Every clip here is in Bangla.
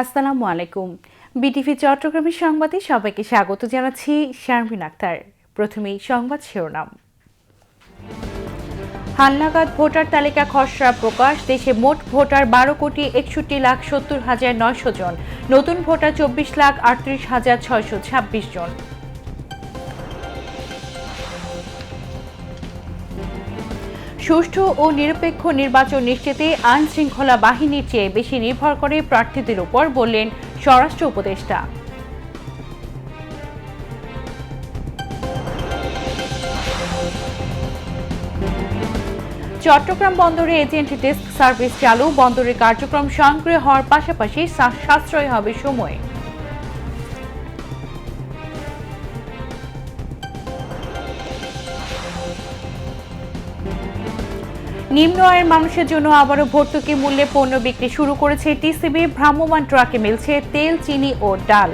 আসসালামু আলাইকুম। বিটিভি চট্টগ্রামের সংবাদে সবাইকে স্বাগত জানাচ্ছি শারমিন আক্তার। প্রথমেই সংবাদ শিরোনাম। হালনাগাদ ভোটার তালিকা খসড়া প্রকাশ। দেশে মোট ভোটার বারো কোটি একষট্টি লাখ সত্তর হাজার নয়শো জন। নতুন ভোটার চব্বিশ লাখ আটত্রিশ হাজার ছয়শো ছাব্বিশ জন। সুষ্ঠু ও নিরপেক্ষ নির্বাচন নিশ্চিতে আইন শৃঙ্খলা বাহিনীর চেয়ে বেশি নির্ভর করে প্রার্থীদের উপর বললেন স্বরাষ্ট্র উপদেষ্টা। চট্টগ্রাম বন্দরে এজেন্ট ডেস্ক সার্ভিস চালু। বন্দরের কার্যক্রম স্বয়ংক্রিয় হওয়ার পাশাপাশি সাশ্রয় হবে সময়। নিম্ন আয়ের মানুষের জন্য আবারও ভর্তুকি মূল্যে পণ্য বিক্রি শুরু করেছে টিসিবি। ভ্রাম্যমান ট্রাকে মিলছে তেল, চিনি ও ডাল।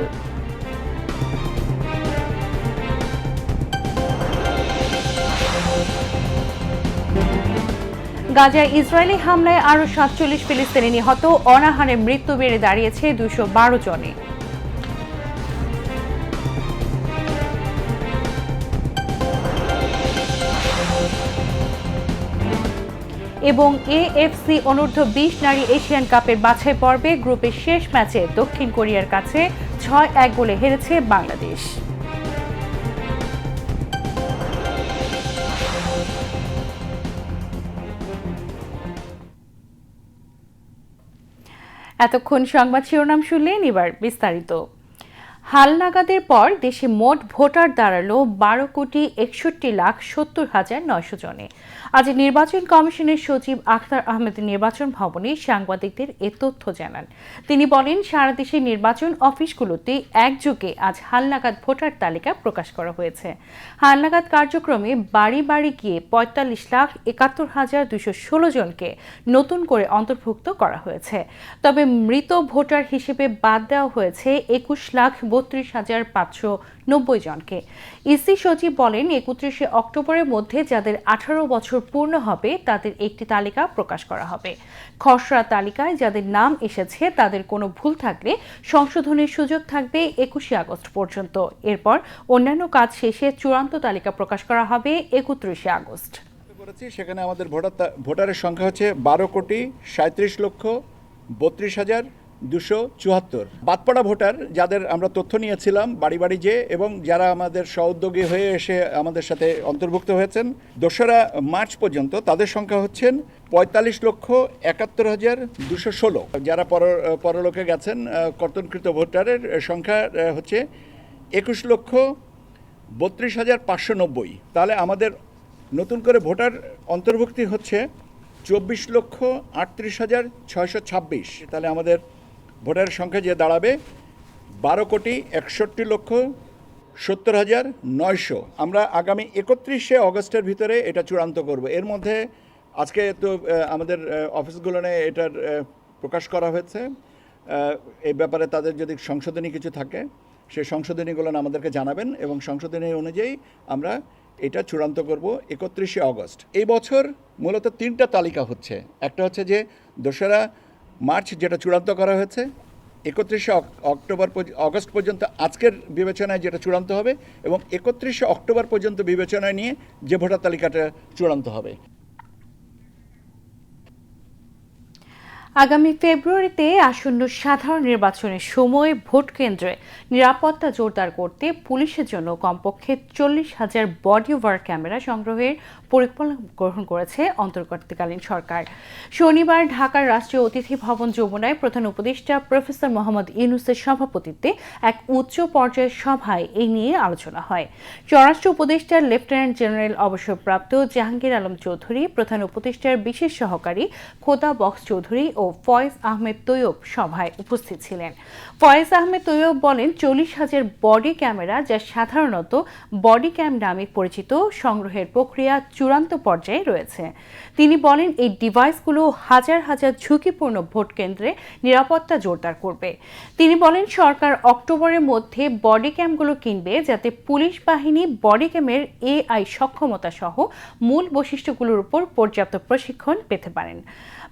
গাজায় ইসরায়েলি হামলায় আরও সাতচল্লিশ ফিলিস্তিনি নিহত। অনাহারে মৃত্যু বেড়ে দাঁড়িয়েছে দুশো বারো জনে। এবং এএফসি অনূর্ধ্ব বিশ নারী এশিয়ান কাপের বাছাই পর্বে গ্রুপের শেষ ম্যাচে দক্ষিণ কোরিয়ার কাছে ছয় এক গোলে হেরেছে বাংলাদেশ। এতক্ষণ সংবাদ শিরোনাম শুনলেন, এবার বিস্তারিত। হালনাগাদের পর দেশে মোট ভোটার দাঁড়াল বারো কোটি একষট্টি লাখ সত্তর হাজার নয়শো জনে। আজ নির্বাচন কমিশনের সচিব আখতার আহমেদ নির্বাচন ভবনে সাংবাদিকদের এ তথ্য জানান। তিনি বলেন, সারা দেশে নির্বাচন অফিসগুলোতে একযোগে আজ হালনাগাদ ভোটার তালিকা প্রকাশ করা হয়েছে। হালনাগাদ কার্যক্রমে বাড়ি বাড়ি গিয়ে পঁয়তাল্লিশ লাখ একাত্তর হাজার দুশো ষোলো জনকে নতুন করে অন্তর্ভুক্ত করা হয়েছে। তবে মৃত ভোটার হিসেবে বাদ দেওয়া হয়েছে একুশ লাখ বত্রিশ হাজার পাঁচশো নব্বই জনকে। ইসি সচিব বলেন, একত্রিশে অক্টোবরের মধ্যে যাদের আঠারো বছর পূর্ণ হবে, তাদের একটি তালিকা প্রকাশ করা হবে। খসড়া তালিকায় যাদের নাম এসেছে, তাদের কোনো ভুল থাকলে সংশোধনের সুযোগ থাকবে একুশে আগস্ট পর্যন্ত। এরপর অন্যান্য কাজ শেষে চূড়ান্ত তালিকা প্রকাশ করা হবে একত্রিশে আগস্ট। করেছি সেখানে আমাদের ভোটার ভোটারের সংখ্যা হচ্ছে বারো কোটি সাঁত্রিশ লক্ষ বত্রিশ হাজার দুশো চুয়াত্তর। বাদপড়া ভোটার যাদের আমরা তথ্য নিয়েছিলাম, বাড়ি বাড়ি যে এবং যারা আমাদের সহোদ্যোগী হয়ে এসে আমাদের সাথে অন্তর্ভুক্ত হয়েছেন, দোসরা মার্চ পর্যন্ত তাদের সংখ্যা হচ্ছেন পঁয়তাল্লিশ লক্ষ একাত্তর হাজার দুশো ষোলো। যারা পর, পরলোকে গেছেন কর্তনকৃত ভোটারের সংখ্যা হচ্ছে একুশ লক্ষ বত্রিশ হাজার পাঁচশো নব্বই। তাহলে আমাদের নতুন করে ভোটার অন্তর্ভুক্তি হচ্ছে চব্বিশ লক্ষ আটত্রিশ হাজার ছয়শো ছাব্বিশ। তাহলে আমাদের ভোটারের সংখ্যা যে দাঁড়াবে, বারো কোটি একষট্টি লক্ষ সত্তর হাজার নয়শো। আমরা আগামী একত্রিশে অগস্টের ভিতরে এটা চূড়ান্ত করব। এর মধ্যে আজকে তো আমাদের অফিসগুলোনে এটার প্রকাশ করা হয়েছে। এই ব্যাপারে তাদের যদি সংশোধনী কিছু থাকে সেই সংশোধনীগুলো আমাদেরকে জানাবেন এবং সংশোধনী অনুযায়ী আমরা এটা চূড়ান্ত করব একত্রিশে অগস্ট। এই বছর মূলত তিনটা তালিকা হচ্ছে। একটা হচ্ছে যে দোসরা মার্চ যেটা চূড়ান্ত করা হয়েছে, একত্রিশে অক- অক্টোবর অগস্ট পর্যন্ত আজকের বিবেচনায় যেটা চূড়ান্ত হবে এবং একত্রিশে অক্টোবর পর্যন্ত বিবেচনায় নিয়ে যে ভোটার তালিকাটা চূড়ান্ত হবে। আগামী ফেব্রুয়ারিতে আসন্ন সাধারণ নির্বাচনের সময় ভোট কেন্দ্রে নিরাপত্তা জোরদার করতে পুলিশের জন্য কমপক্ষে চল্লিশ হাজার বডি ওভার ক্যামেরা সংগ্রহের পরিকল্পনা গ্রহণ করেছে অন্তর্বর্তীকালীন সরকার। শনিবার ঢাকার রাষ্ট্রীয় অতিথি ভবন যমুনায় প্রধান উপদেষ্টা প্রফেসর মোহাম্মদ ইউনুসের সভাপতিত্বে এক উচ্চ পর্যায়ের সভায় এই নিয়ে আলোচনা হয়। স্বরাষ্ট্র উপদেষ্টার লেফটেন্যান্ট জেনারেল অবসরপ্রাপ্ত জাহাঙ্গীর আলম চৌধুরী, প্রধান উপদেষ্টার বিশেষ সহকারী খোদা বক্স চৌধুরী ও ফয়েজ আহমেদ তৈয়ব সভায় উপস্থিত ছিলেন। ফয়েজ আহমেদ তৈয়ব বলেন, চল্লিশ হাজার বডি ক্যামেরা যা সাধারণত বডি ক্যাম নামে পরিচিত সংগ্রহের প্রক্রিয়া চূড়ান্ত পর্যায়ে রয়েছে। তিনি বলেন, এই ডিভাইসগুলো হাজার হাজার ঝুঁকিপূর্ণ ভোট কেন্দ্রে নিরাপত্তা জোরদার করবে। তিনি বলেন, সরকার অক্টোবরের মধ্যে বডি ক্যামগুলো কিনবে যাতে পুলিশ বাহিনী বডি ক্যামের এআই সক্ষমতা সহ মূল বৈশিষ্ট্যগুলোর উপর পর্যাপ্ত প্রশিক্ষণ পেতে পারেন।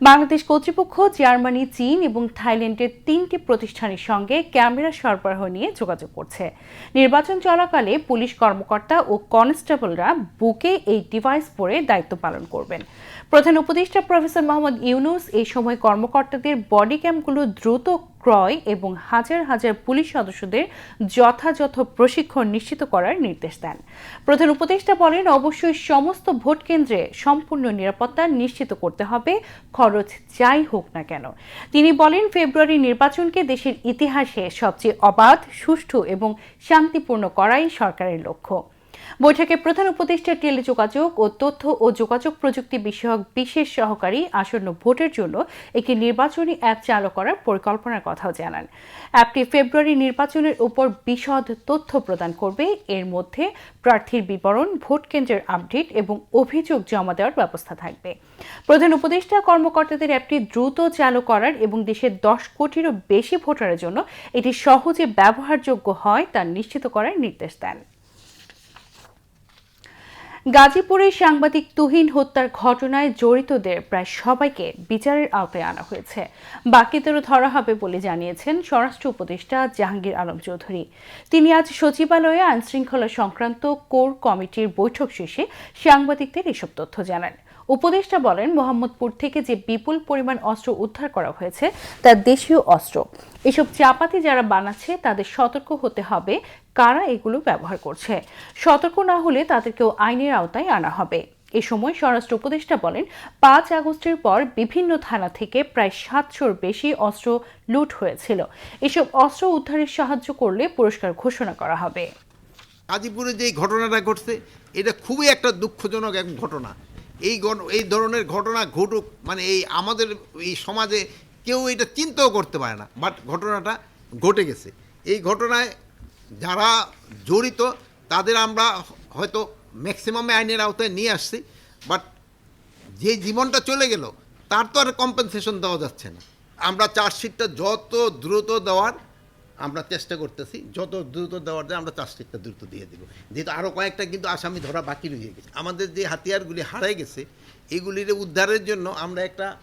বাংলাদেশ কর্তৃপক্ষ, জার্মানি, চীন এবং থাইল্যান্ডের তিনটি প্রতিষ্ঠানের সঙ্গে ক্যামেরা সরবরাহ নিয়ে যোগাযোগ করছে। নির্বাচন চলাকালে পুলিশ কর্মকর্তা ও কনস্টেবলরা বুকে এই ডিভাইস পরে দায়িত্ব পালন করবেন। প্রধান উপদেষ্টা প্রফেসর মোহাম্মদ ইউনুস এই সময় কর্মকর্তাদের বডি ক্যাম্পগুলো দ্রুত ক্রয় এবং হাজার হাজার পুলিশ সদস্যদের যথাযথ প্রশিক্ষণ নিশ্চিত করার নির্দেশ দেন। প্রধান উপদেষ্টা বলেন, অবশ্যই সমস্ত ভোট কেন্দ্রে সম্পূর্ণ নিরাপত্তা নিশ্চিত করতে হবে, খরচ যাই হোক না কেন। তিনি বলেন, ফেব্রুয়ারি নির্বাচনকে দেশের ইতিহাসে সবচেয়ে অবাধ, সুষ্ঠু এবং শান্তিপূর্ণ করাই সরকারের লক্ষ্য। বৈঠকে প্রধান উপদেষ্টা টেলিযোগাযোগ ও তথ্য ও যোগাযোগ প্রযুক্তি বিষয়ক বিশেষ সহকারী আসন্ন ভোটের জন্য একটি নির্বাচনী অ্যাপ চালু করার পরিকল্পনার কথাও জানান। অ্যাপটি ফেব্রুয়ারি নির্বাচনের উপর বিশদ তথ্য প্রদান করবে। এর মধ্যে প্রার্থীর বিবরণ, ভোট কেন্দ্রের আপডেট এবং অভিযোগ জমা দেওয়ার ব্যবস্থা থাকবে। প্রধান উপদেষ্টা কর্মকর্তাদের অ্যাপটি দ্রুত চালু করার এবং দেশের দশ কোটিরও বেশি ভোটারের জন্য এটি সহজে ব্যবহারযোগ্য হয় তা নিশ্চিত করার নির্দেশ দেন। গাজীপুরে সাংবাদিক তুহিন হত্যার ঘটনায় জড়িতদের প্রায় সবাইকে বিচারের আওতায় আনা হয়েছে। বাকিদেরও ধরা হবে বলে জানিয়েছেন স্বরাষ্ট্র উপদেষ্টা জাহাঙ্গীর আলম চৌধুরী। তিনি আজ সচিবালয়ে আইনশৃঙ্খলা সংক্রান্ত কোর কমিটির বৈঠক শেষে সাংবাদিকদের এসব তথ্য জানান। উপদেষ্টা বলেন, মোহাম্মদপুর থেকে যে বিপুল পরিমাণ অস্ত্র উদ্ধার করা হয়েছে, তা দেশীয় অস্ত্র। এসব চাপাতি যারা বানাচ্ছে, তাদের সতর্ক হতে হবে। কারা এগুলো ব্যবহার করছে? সতর্ক না হলে তাদেরকেও আইনের আওতায় আনা হবে। এ সময় স্বরাষ্ট্র উপদেষ্টা বলেন, পাঁচ আগস্টের পর বিভিন্ন থানা থেকে প্রায় সাতশোর বেশি অস্ত্র লুট হয়েছিল। এসব অস্ত্র উদ্ধারে সাহায্য করলে পুরস্কার ঘোষণা করা হবে। গাজীপুরে যে ঘটনাটা ঘটছে, এটা খুবই একটা দুঃখজনক এক ঘটনা। এই এই ধরনের ঘটনা ঘটুক মানে এই আমাদের এই সমাজে কেউ এটা চিন্তাও করতে পারে না বাট ঘটনাটা ঘটে গেছে। এই ঘটনায় যারা জড়িত, তাদের আমরা হয়তো ম্যাক্সিমামে আইনের আওতায় নিয়ে আসছি বাট যে জীবনটা চলে গেল, তার তো আর কম্পেনসেশন দেওয়া যাচ্ছে না। আমরা চার্জশিটটা যত দ্রুত দেওয়ার আমরা চেষ্টা করতেছি, যত দ্রুত দেওয়ার যায় আমরা চার্জশিটটা দ্রুত দিয়ে দেবো। যেহেতু আরও কয়েকটা কিন্তু আসামি ধরা বাকি রয়ে গেছে। আমাদের যে হাতিয়ারগুলি হারাই গেছে, এগুলির উদ্ধারের জন্য আমরা একটা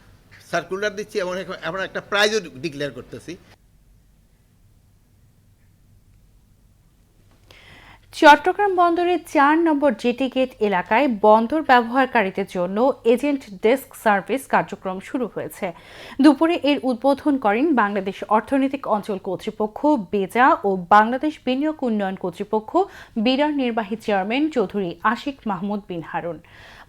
সার্কুলার দিচ্ছি এবং এখন- আমরা একটা প্রাইজও ডিক্লেয়ার করতেছি। চট্টগ্রাম বন্দরের চার নম্বর জেটি গেট এলাকায় বন্দর ব্যবহারকারীদের জন্য এজেন্ট ডেস্ক সার্ভিস কার্যক্রম শুরু হয়েছে। দুপুরে এর উদ্বোধন করেন বাংলাদেশ অর্থনৈতিক অঞ্চল কর্তৃপক্ষ, বেজা ও বাংলাদেশ বিনিয়োগ উন্নয়ন কর্তৃপক্ষ বিরার নির্বাহী চেয়ারম্যান চৌধুরী আশিক মাহমুদ বিন হারুন।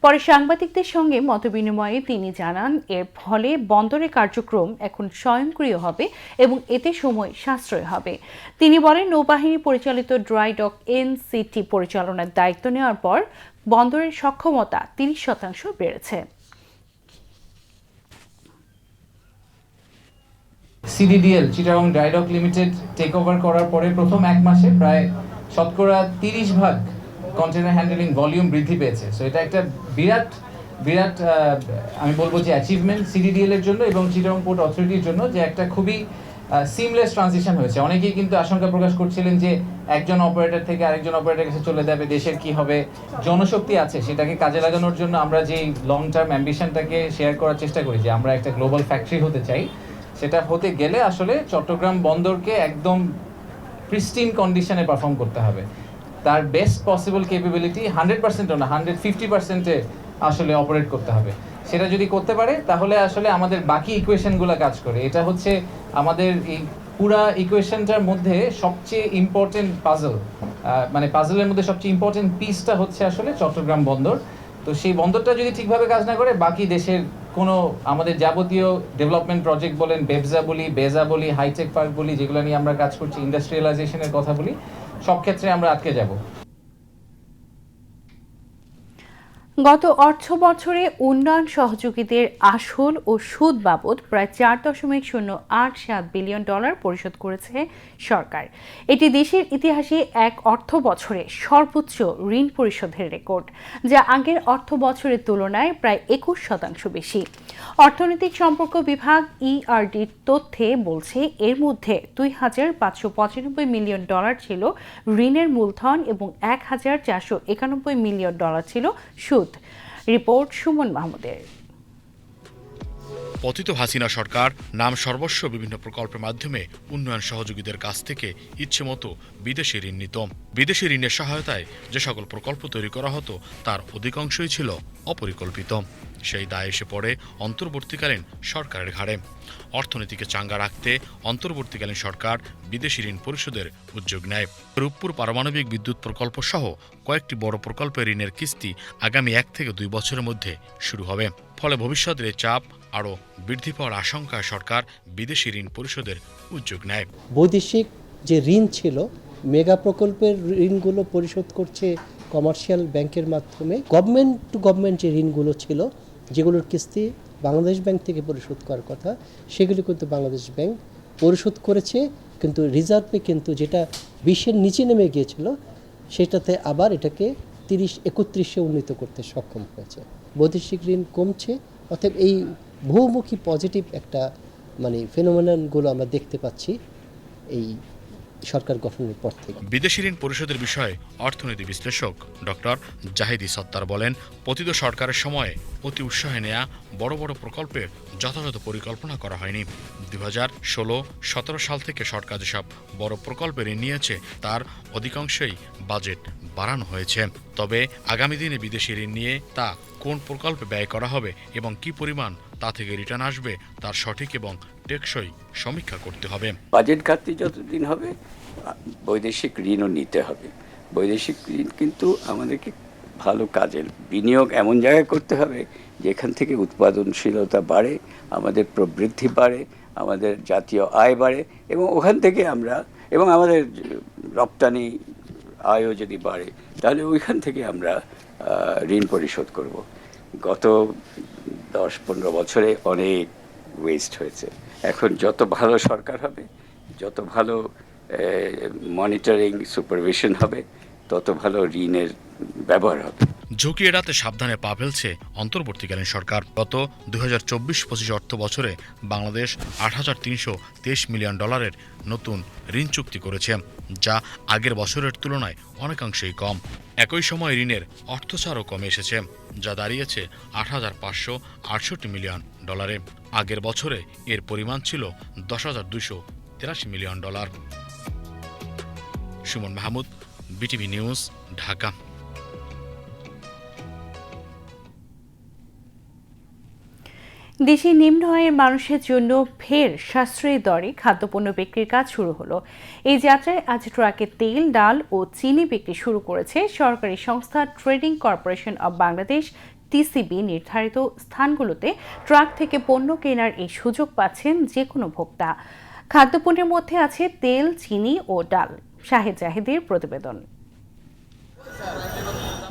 পরে সাংবাদিকদের সঙ্গে মতবিনিময়ে তিনি জানান, এর ফলে বন্দরের কার্যক্রম এখন স্বয়ংক্রিয় হবে এবং এতে সময় সাশ্রয় হবে। তিনি বলেন, নৌবাহিনী পরিচালিত ড্রাই ডক এনসিটি পরিচালনার দায়িত্ব নেওয়ার পর বন্দরের সক্ষমতা তিরিশ শতাংশ বেড়েছে। CDDL, Chittagong dry dock limited, take over করার পরে প্রথম এক মাসে প্রায় শতকরা তিরিশ ভাগ কন্টেনার হ্যান্ডেলিং ভলিউম বৃদ্ধি পেয়েছে। সো এটা একটা বিরাট বিরাট আমি বলব যে অ্যাচিভমেন্ট সিডিডিএল এর জন্য এবং চিটাগং পোর্ট অথরিটির জন্য যে একটা খুবই সিমলেস ট্রানজিশন হয়েছে। অনেকেই কিন্তু আশঙ্কা প্রকাশ করছিলেন যে একজন অপারেটর থেকে আরেকজন অপারেটর কাছে চলে যাবে, দেশের কি হবে? জনশক্তি আছে, সেটাকে কাজে লাগানোর জন্য আমরা যেই লং টার্ম অ্যাম্বিশনটাকে শেয়ার করার চেষ্টা করি, যে আমরা একটা গ্লোবাল ফ্যাক্টরি হতে চাই, সেটা হতে গেলে আসলে চট্টগ্রাম বন্দরকে একদম প্রিস্টিন কন্ডিশনে পারফর্ম করতে হবে। তার বেস্ট পসিবল কেপেবিলিটি হান্ড্রেড পার্সেন্টও না হান্ড্রেড ফিফটি পার্সেন্টে আসলে অপারেট করতে হবে। সেটা যদি করতে পারে, তাহলে আসলে আমাদের বাকি ইকুয়েশনগুলো কাজ করে। এটা হচ্ছে আমাদের এই পুরা ইকুয়েশনটার মধ্যে সবচেয়ে ইম্পর্টেন্ট পাজল মানে পাজলের মধ্যে সবচেয়ে ইম্পর্টেন্ট পিসটা হচ্ছে আসলে চট্টগ্রাম বন্দর। তো সেই বন্দরটা যদি ঠিকভাবে কাজ না করে, বাকি দেশের কোনো আমাদের যাবতীয় ডেভেলপমেন্ট প্রজেক্ট বলেন, বেবজা বলি, বেজা বলি হাইটেক পার্ক বলি, যেগুলো নিয়ে আমরা কাজ করছি ইন্ডাস্ট্রিয়ালাইজেশনের কথা বলি সব ক্ষেত্রে আমরা আটকে যাব। গত অর্থ বছরে উন্নয়ন সহযোগীদের আসল ও সুদ বাবদ প্রায় চার দশমিক শূন্য আট সাত বিলিয়ন ডলার পরিশোধ করেছে সরকার। এটি দেশের ইতিহাসে এক অর্থ বছরে সর্বোচ্চ ঋণ পরিশোধের রেকর্ড, যা আগের অর্থ বছরের তুলনায় প্রায় একুশ শতাংশ বেশি। অর্থনৈতিক সম্পর্ক বিভাগ ইআরডির তথ্যে বলছে, এর মধ্যে দুই হাজার পাঁচশো পঁচানব্বই মিলিয়ন ডলার ছিল ঋণের মূলধন এবং এক হাজার চারশো একানব্বই মিলিয়ন ডলার ছিল সুদ। রিপোর্ট সুমন মাহমুদের। পতিত হাসিনা সরকার নাম সর্বস্ব বিভিন্ন প্রকল্পের মাধ্যমে উন্নয়ন সহযোগীদের কাছ থেকে ইচ্ছে মতো বিদেশি ঋণ নিত। বিদেশি ঋণের সহায়তায় যে সকল প্রকল্প তৈরি করা হতো, তার অধিকাংশই ছিল অপরিকল্পিত। সেই দায় এসে পড়ে অন্তর্বর্তীকালীন সরকারের ঘাড়ে। অর্থনীতিকে চাঙ্গা রাখতে অন্তর্বর্তীকালীন সরকার বিদেশি ঋণ পরিশোধের উদ্যোগ নেয়। রূপপুর পারমাণবিক বিদ্যুৎ প্রকল্প সহ কয়েকটি বড় প্রকল্পের ঋণের কিস্তি আগামী এক থেকে দুই বছরের মধ্যে শুরু হবে। ফলে ভবিষ্যতের চাপ আরও বৃদ্ধি পাওয়ার আশঙ্কায় সরকার বিদেশি ঋণ পরিশোধের উদ্যোগ নেয়। বৈদেশিক যে ঋণ ছিল, মেগা প্রকল্পের ঋণগুলো পরিশোধ করছে কমার্শিয়াল ব্যাংকের মাধ্যমে। গভর্নমেন্ট টু গভর্নমেন্ট যে ঋণগুলো ছিল যেগুলোর কিস্তি বাংলাদেশ ব্যাংক থেকে পরিশোধ করার কথা, সেগুলো কিন্তু বাংলাদেশ ব্যাংক পরিশোধ করেছে, কিন্তু রিজার্ভে কিন্তু যেটা বিশের নিচে নেমে গিয়েছিল, সেটাতে আবার এটাকে তিরিশ, একত্রিশে উন্নীত করতে সক্ষম হয়েছে। বৈদেশিক ঋণ কমছে, অতএব এই বহুমুখী পজিটিভ একটা মানে ফেনোমেননগুলো আমরা দেখতে পাচ্ছি এই সরকার গঠনের পর থেকে। বিদেশি ঋণ পরিশোধের বিষয়ে অর্থনীতি বিশ্লেষক ডক্টর জাহিদি সত্তার বলেন, পতিত সরকারের সময়ে অতি উৎসাহে নেয়া বড় বড় প্রকল্পের যথাযথ পরিকল্পনা করা হয়নি। দু হাজার ষোলো সতেরো সাল থেকে সরকার যেসব বড় প্রকল্পে ঋণ নিয়েছে, তার অধিকাংশই বাজেট বাড়ানো হয়েছে। তবে আগামী দিনে বিদেশি ঋণ নিয়ে তা কোন প্রকল্পে ব্যয় করা হবে এবং কি পরিমাণ তা থেকে রিটার্ন আসবে, তার সঠিক এবং টেকসই সমীক্ষা করতে হবে। বাজেট ঘাটতি যতদিন হবে, বৈদেশিক ঋণও নিতে হবে। বৈদেশিক ঋণ কিন্তু আমাদেরকে ভালো কাজের বিনিয়োগ এমন জায়গায় করতে হবে, যেখান থেকে উৎপাদনশীলতা বাড়ে, আমাদের প্রবৃদ্ধি বাড়ে, আমাদের জাতীয় আয় বাড়ে, এবং ওখান থেকে আমরা, এবং আমাদের রপ্তানি আয়ও যদি বাড়ে, তাহলে ওইখান থেকে আমরা ঋণ পরিশোধ করব। গত দশ পনেরো বছরে অনেক ওয়েস্ট হয়েছে। এখন যত ভালো সরকার হবে, যত ভালো মনিটরিং সুপারভিশন হবে, তত ভালো ঋণের ব্যবহার হবে। ঝুঁকি এড়াতে সাবধানে পা ফেলছে অন্তর্বর্তীকালীন সরকার। গত দুই হাজার চব্বিশ পঁচিশ অর্থ বছরে বাংলাদেশ আট হাজার তিনশো তেইশ মিলিয়ন ডলারের নতুন ঋণ চুক্তি করেছে, যা আগের বছরের তুলনায় অনেকাংশেই কম। একই সময় ঋণের অর্থচারও কমে এসেছে, যা দাঁড়িয়েছে আট হাজার পাঁচশো আটষট্টি মিলিয়ন। ডলারে। আগের বছরে এর পরিমাণ ছিল দশ হাজার দুশো million dollar. Suman Mahmud, BTV news, Dhaka. দেশে নিম্ন আয়ের মানুষের জন্য ফের সাশ্রয়ী দরে খাদ্যপণ্য বিক্রির কাজ শুরু হলো। এই যাত্রায় আজ ট্রাকে তেল, ডাল ও চিনি বিক্রি শুরু করেছে সরকারি সংস্থা trading corporation of Bangladesh TCB নির্ধারিত স্থানগুলোতে ট্রাক থেকে পণ্য কেনার এই সুযোগ পাচ্ছেন যে কোনো ভোক্তা। খাদ্যপণ্যের মধ্যে আছে তেল, চিনি ও ডাল। শাহেদ জাহেদের প্রতিবেদন।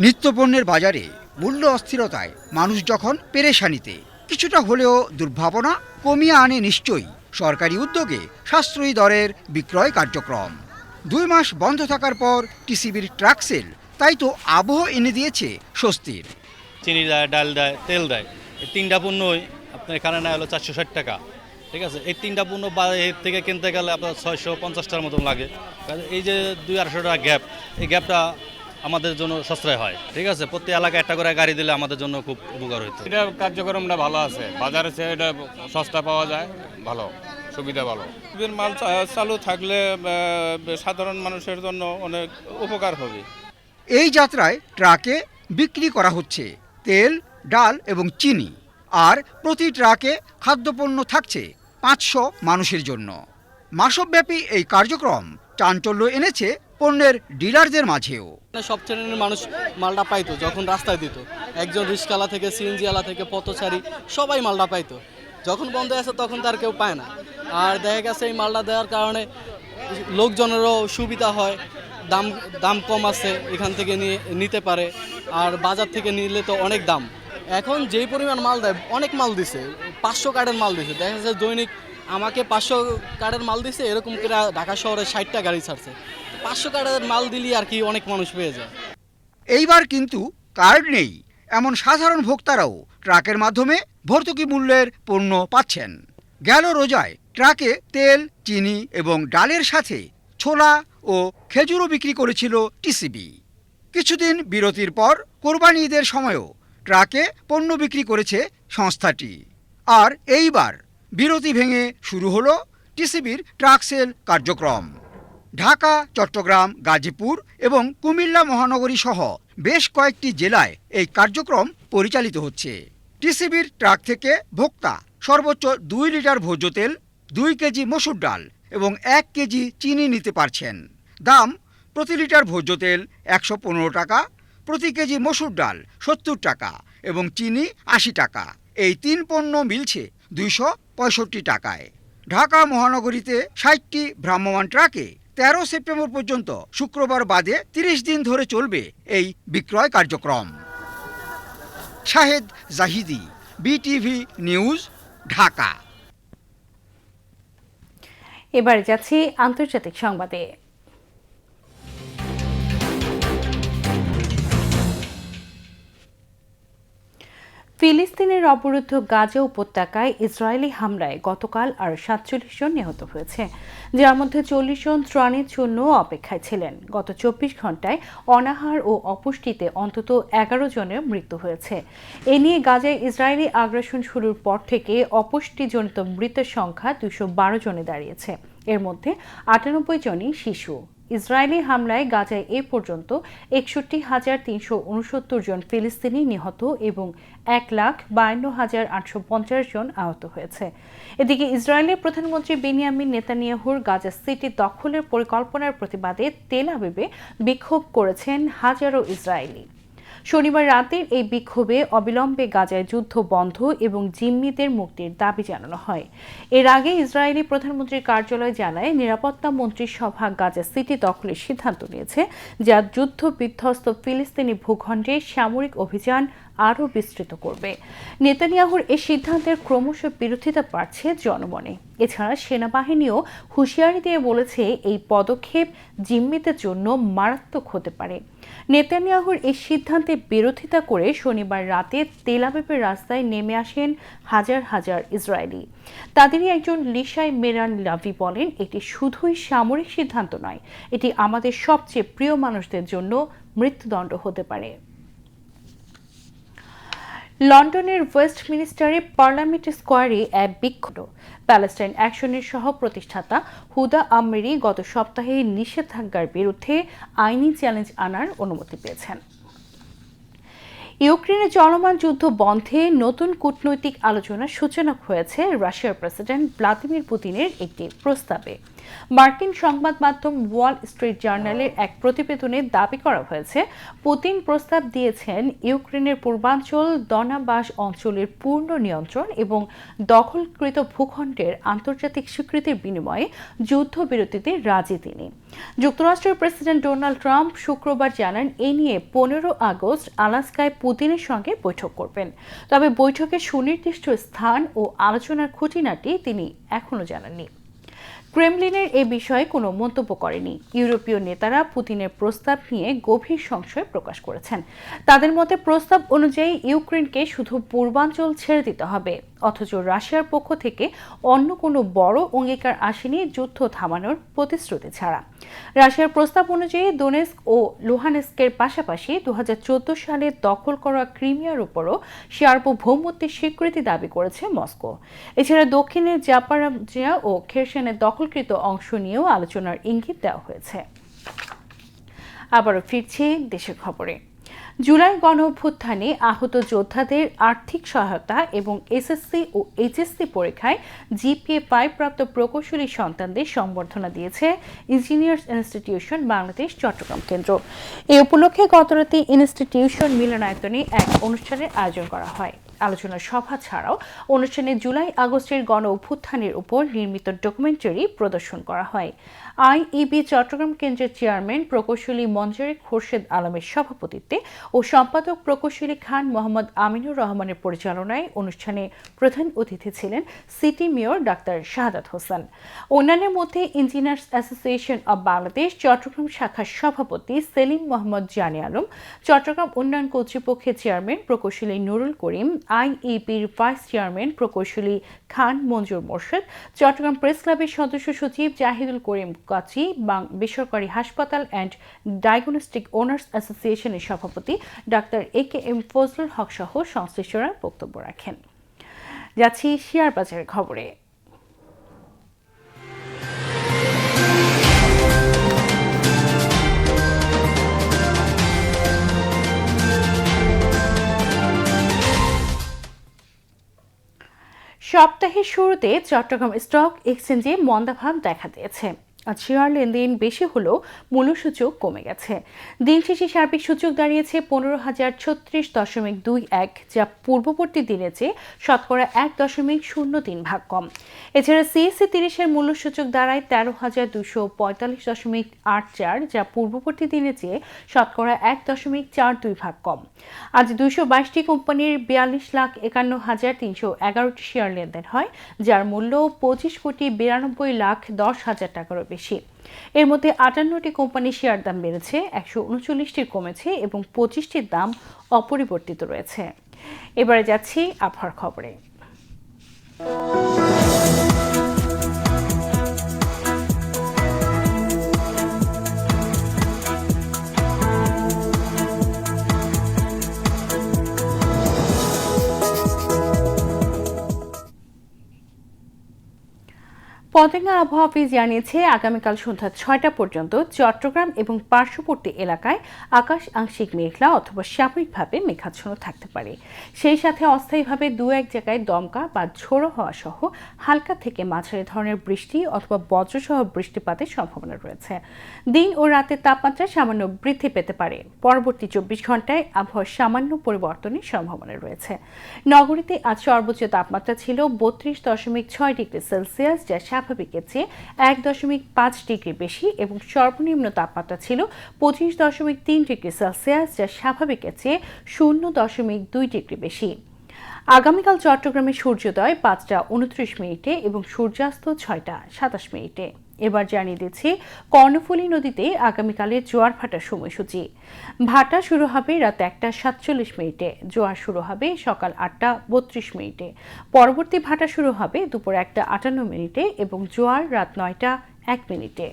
নিত্যপণ্যের বাজারে মূল্য অস্থিরতায় মানুষ যখন পেরেশানিতে, কিছুটা হলেও দুর্ভাবনা কমিয়ে আনে নিশ্চয়ই সরকারি উদ্যোগে সাশ্রয়ী দরের বিক্রয় কার্যক্রম। দুই মাস বন্ধ থাকার পর টিসিবির ট্রাক সেল তাই তো আবহ এনে দিয়েছে স্বস্তির। চিনি দেয় ডাল দেয় তেল দেয়। এই তিনটা পণ্যই আপনার এখানে নেয় হলো চারশো ষাট টাকা। ঠিক আছে? এই তিনটা পণ্য এর থেকে কিনতে গেলে আপনার ছয়শো পঞ্চাশটার মতন লাগে। এই যে দুই আড়াইশো টাকা গ্যাপ এই গ্যাপটা আমাদের জন্য সাশ্রয় হয়। ঠিক আছে? প্রতি এলাকায় একটা করে গাড়ি দিলে আমাদের জন্য খুব উপকার হইতো। এটা কার্যক্রমটা ভালো আছে। বাজারে এটা সস্তা পাওয়া যায় ভালো সুবিধা ভালো। মাল চালু থাকলে সাধারণ মানুষের জন্য অনেক উপকার হবে। এই যাত্রায় ট্রাকে বিক্রি করা হচ্ছে। তেল, ডাল এবং চিনি। আর প্রতি ট্রাকে খাদ্যপণ্য থাকছে পাঁচশো মানুষের জন্য। মাসব্যাপী এই কার্যক্রম চাঞ্চল্য এনেছে পণ্যের ডিলারদের মাঝেও। সব শ্রেণির মানুষ মালটা পাইতো, যখন রাস্তায় দিত। একজন রিক্সাওয়ালা থেকে, সিএনজিওয়ালা থেকে, পথচারী, সবাই মালটা পাইতো। যখন বন্ধ আছে তখন তার কেউ পায় না। আর দেখা গেছে এই মালটা দেওয়ার কারণে লোকজনেরও সুবিধা হয় দাম দাম কম আছে এখান থেকে নিয়ে, নিতে পারে। আর বাজার থেকে নিলে তো অনেক দাম। এখন যেই পরিমাণ মাল দেয়, অনেক মাল দিছে। পাঁচশো কার্ডের মাল দিছে। দেখা যাচ্ছে দৈনিক আমাকে পাঁচশো কার্ডের মাল দিছে, এরকম করে ঢাকা শহরে ষাটটা গাড়ি ছাড়ছে। পাঁচশো কার্ডের মাল দিলে আর কি অনেক মানুষ পেয়ে যায়। এইবার কিন্তু কার্ড নেই। এমন সাধারণ ভোক্তারাও ট্রাকের মাধ্যমে ভর্তুকি মূল্যের পণ্য পাচ্ছেন। গেল রোজায় ট্রাকে তেল, চিনি এবং ডালের সাথে ছোলা ও খেজুরও বিক্রি করেছিল টিসিবি। কিছুদিন বিরতির পর কোরবানি ঈদের সময়ও ট্রাকে পণ্য বিক্রি করেছে সংস্থাটি। আর এইবার বিরতি ভেঙে শুরু হলো টিসিবির ট্রাক সেল কার্যক্রম। ঢাকা, চট্টগ্রাম, গাজীপুর এবং কুমিল্লা মহানগরী সহ বেশ কয়েকটি জেলায় এই কার্যক্রম পরিচালিত হচ্ছে। টিসিবির ট্রাক থেকে ভোক্তা সর্বোচ্চ দুই লিটার ভোজ্য তেল, দুই কেজি মসুর ডাল এবং এক কেজি চিনি নিতে পারছেন। দাম প্রতি লিটার ভোজ্য তেল একশো পনেরো টাকা, প্রতি কেজি মসুর ডাল সত্তর টাকা এবং চিনি আশি টাকা। এই তিন পণ্য মিলছে দুইশো পঁয়ষট্টি টাকায়। ঢাকা মহানগরীতে ষাটটি ভ্রাম্যমান ট্রাকে তেরো সেপ্টেম্বর পর্যন্ত শুক্রবার বাদে তিরিশ দিন ধরে চলবে এই বিক্রয় কার্যক্রম। Shahed Zahidi, BTV news, Dhaka. এবার যাচ্ছি আন্তর্জাতিক সংবাদে। ফিলিস্তিনের অবরুদ্ধ গাজা উপত্যকায় ইসরায়েলি হামলায় গতকাল আর সাতচল্লিশ জন নিহত হয়েছে। যার মধ্যে চল্লিশ জন ত্রাণের জন্য অপেক্ষায় ছিলেন। গত চব্বিশ ঘন্টায় অনাহার ও অপুষ্টিতে অন্তত এগারো জনের মৃত্যু হয়েছে। এ নিয়ে গাজায় ইসরায়েলি আগ্রাসন শুরুর পর থেকে অপুষ্টিজনিত মৃতের সংখ্যা দুশো বারো জনে দাঁড়িয়েছে। এর মধ্যে আটানব্বই জনই শিশু। ইসরায়েলি হামলায় গাজায় এ পর্যন্ত একষট্টি হাজার তিনশো উনসত্তর জন ফিলিস্তিনি নিহত এবং এক লাখ বায়ান্ন হাজার আটশো পঞ্চাশ জন আহত হয়েছে। এদিকে ইসরায়েলের প্রধানমন্ত্রী বেনিয়ামিন নেতানিয়াহুর গাজা সিটি দখলের পরিকল্পনার প্রতিবাদে তেল আবিবে বিক্ষোভ করেছেন হাজারো ইসরায়েলি। শনিবার রাতের এই বিক্ষোভে অবিলম্বে গাজায় যুদ্ধ বন্ধ এবং জিম্মিদের মুক্তির দাবি জানানো হয়। এর আগে ইসরায়েলি প্রধানমন্ত্রীর কার্যালয় জানায়, নিরাপত্তা মন্ত্রিসভা গাজা সিটি দখলের সিদ্ধান্ত নিয়েছে, যা যুদ্ধ বিধ্বস্ত ফিলিস্তিনি ভূখণ্ডে সামরিক অভিযান আরও বিস্তৃত করবে। নেতানিয়াহুর এই সিদ্ধান্তের ক্রমশ বিরোধিতা বাড়ছে জনমনে। এছাড়া সেনাবাহিনীও হুঁশিয়ারি দিয়ে বলেছে, এই পদক্ষেপ জিম্মিদের জন্য মারাত্মক হতে পারে। নেতানিয়াহুর এই সিদ্ধান্তে বিরোধিতা করে শনিবার রাতে তেলাবেপের রাস্তায় নেমে আসেন হাজার হাজার ইসরায়েলি। তাদেরই একজন লিসাই মেরান লাভি বলেন, এটি শুধুই সামরিক সিদ্ধান্ত নয়, এটি আমাদের সবচেয়ে প্রিয় মানুষদের জন্য মৃত্যুদণ্ড হতে পারে। লন্ডনের ওয়েস্টমিনিস্টারে পার্লামেন্ট স্কোয়ারে এক বিক্ষোভ। প্যালেস্টাইন অ্যাকশনের সহ প্রতিষ্ঠাতা হুদা আমেরি গত সপ্তাহে নিষেধাজ্ঞার বিরুদ্ধে আইনি চ্যালেঞ্জ আনার অনুমতি পেয়েছেন। ইউক্রেনে চলমান যুদ্ধ বন্ধে নতুন কূটনৈতিক আলোচনার সূচনা হয়েছে রাশিয়ার প্রেসিডেন্ট ভ্লাদিমির পুতিনের একটি প্রস্তাবে। মার্কিন সংবাদ মাধ্যম ওয়াল স্ট্রিট জার্নালের এক প্রতিবেদনে দাবি করা হয়েছে, পুতিন প্রস্তাব দিয়েছেন ইউক্রেনের পূর্বাঞ্চল দনাবাস অঞ্চলের পূর্ণ নিয়ন্ত্রণ এবং দখলকৃত ভূখণ্ডের আন্তর্জাতিক স্বীকৃতির বিনিময়ে যুদ্ধবিরতিতে রাজি তিনি। যুক্তরাষ্ট্রের প্রেসিডেন্ট ডোনাল্ড ট্রাম্প শুক্রবার জানান, এ নিয়ে পনেরো আগস্ট আলাস্কায় পুতিনের সঙ্গে বৈঠক করবেন। তবে বৈঠকে সুনির্দিষ্ট স্থান ও আলোচনার খুঁটিনাটি তিনি এখনও জানাননি। ক্রেমলিনের এ বিষয়ে কোনো মন্তব্য করেনি। ইউরোপীয় নেতারা পুতিনের প্রস্তাব নিয়ে গভীর সংশয় প্রকাশ করেছেন। তাদের মতে প্রস্তাব অনুযায়ী ইউক্রেনকে শুধু পূর্বাঞ্চল ছেড়ে দিতে হবে। অথচ রাশিয়ার পক্ষ থেকে অন্য কোনো বড় অঙ্গীকার আসেনি যুদ্ধ থামানোর প্রতিশ্রুতি ছাড়া। রাশিয়ার প্রস্তাব অনুযায়ী দোনেস্ক ও লুহানেস্কের পাশাপাশি দুহাজার চোদ্দ সালে দখল করা ক্রিমিয়ার উপরও সার্বভৌমত্বের স্বীকৃতি দাবি করেছে মস্কো। এছাড়া দক্ষিণের জাপারাজিয়া ও খেরসেনের দখলকৃত অংশ নিয়েও আলোচনার ইঙ্গিত দেওয়া হয়েছে। আবারও ফিরছি দেশের খবরে। জুলাই গণ অভ্যুত্থানে আহত যোদ্ধাদের আর্থিক সহায়তা এবং এসএসসি ও এইচএসসি পরীক্ষায় জিপিএ ফাইভ প্রাপ্ত প্রকৌশলী সন্তানদের সম্বর্ধনা দিয়েছে ইঞ্জিনিয়ার্স ইনস্টিটিউশন বাংলাদেশ চট্টগ্রাম কেন্দ্র এ উপলক্ষে গতরাতে ইনস্টিটিউশন মিলনায়তনে এক অনুষ্ঠানের আয়োজন করা হয়। আলোচনা সভা ছাড়াও অনুষ্ঠানে জুলাই আগস্টের গণ অভ্যুত্থানের উপর নির্মিত ডকুমেন্টারি প্রদর্শন করা হয়। আইইবি চট্টগ্রাম কেন্দ্রের চেয়ারম্যান প্রকৌশলী মঞ্জারে খোরশেদ আলমের সভাপতিত্বে ও সম্পাদক প্রকৌশলী খান মোহাম্মদ আমিনুর রহমানের পরিচালনায় অনুষ্ঠানে প্রধান অতিথি ছিলেন city mayor doctor Shahadat Hossain. অন্যান্যের মধ্যে engineers association of Bangladesh, Chattogram শাখার সভাপতি সেলিম মোহাম্মদ জানি আলম, চট্টগ্রাম উন্নয়ন কর্তৃপক্ষের চেয়ারম্যান প্রকৌশলী নুরুল করিম আইইপির ভাইস চেয়ারম্যান প্রকৌশলী খান মঞ্জুর মোর্শেদ, চট্টগ্রাম প্রেস ক্লাবের সদস্য সচিব জাহিদুল করিম কাচি বেসরকারি হাসপাতাল অ্যান্ড ডায়াগনস্টিক ওনার্স অ্যাসোসিয়েশনের সভাপতি doctor A K M Fazlul Haque সহ সংশ্লিষ্টরা বক্তব্য রাখেন। যাচ্ছি শেয়ার খবরে। সপ্তাহের শুরুতে চট্টগ্রাম স্টক এক্সচেঞ্জে মন্দাভাব দেখা দিয়েছে। আজ শেয়ার লেনদেন বেশি হলেও মূল্যসূচক কমে গেছে। দিন শেষে সার্বিক সূচক দাঁড়িয়েছে পনেরো হাজার ছত্রিশ দশমিক দুই এক, যা পূর্ববর্তী দিনের চেয়ে শতকরা এক দশমিক শূন্য তিন ভাগ কম। এছাড়া সিএসসি তিরিশের মূল্যসূচক দাঁড়ায় তেরো হাজার দুশো পঁয়তাল্লিশ দশমিক আট চার, যা পূর্ববর্তী দিনের চেয়ে শতকরা এক দশমিক চার দুই ভাগ কম। আজ দুইশো বাইশটি কোম্পানির বিয়াল্লিশ লাখ একান্ন হাজার তিনশো এগারোটি শেয়ার লেনদেন হয়, যার মূল্য পঁচিশ কোটি বিরানব্বই লাখ দশ হাজার টাকারও এর মধ্যে আটান্নটি কোম্পানি শেয়ার দাম বেড়েছে, একশো উনচল্লিশটির কমেছে এবং পঁচিশটির দাম অপরিবর্তিত রয়েছে। এবারে যাচ্ছি আবহাওয়ার খবরে। পতেঙ্গা আবহাওয়া অফিস জানিয়েছে, আগামীকাল সন্ধ্যা ছয়টা পর্যন্ত চট্টগ্রাম এবং পার্শ্ববর্তী এলাকায় আকাশ আংশিক মেঘলা অথবা সাময়িকভাবে মেঘাচ্ছন্ন থাকতে পারে। সেই সাথে অস্থায়ীভাবে দু এক জায়গায় দমকা বা ঝোড়ো হওয়া সহ হালকা থেকে মাঝারি ধরনের বৃষ্টি অথবা বজ্রসহ বৃষ্টিপাতের সম্ভাবনা রয়েছে। দিন ও রাতের তাপমাত্রা সামান্য বৃদ্ধি পেতে পারে। পরবর্তী চব্বিশ ঘন্টায় আবহাওয়ার সামান্য পরিবর্তনের সম্ভাবনা রয়েছে। নগরীতে আজ সর্বোচ্চ তাপমাত্রা ছিল বত্রিশ দশমিক ছয় ডিগ্রি সেলসিয়াস, যা স্বাভাবিকের চেয়ে এক দশমিক পাঁচ ডিগ্রি বেশি এবং সর্বনিম্ন তাপমাত্রা ছিল পঁচিশ দশমিক তিন ডিগ্রি সেলসিয়াস, যা স্বাভাবিক চেয়ে শূন্য দশমিক দুই ডিগ্রি বেশি। আগামীকাল চট্টগ্রামে সূর্যোদয় পাঁচটা উনত্রিশ মিনিটে এবং সূর্যাস্ত ছয়টা সাতাশ মিনিটে। এবার জানিয়ে দিচ্ছি, কর্ণফুলী নদীতে আগামীকালের জোয়ার ভাটার সময়সূচি। ভাটা শুরু হবে রাত একটা সাতচল্লিশ মিনিটে, জোয়ার শুরু হবে সকাল আটটা বত্রিশ মিনিটে। পরবর্তী ভাটা শুরু হবে দুপুর একটা আটান্ন মিনিটে এবং জোয়ার রাত নয়টা এক মিনিটে।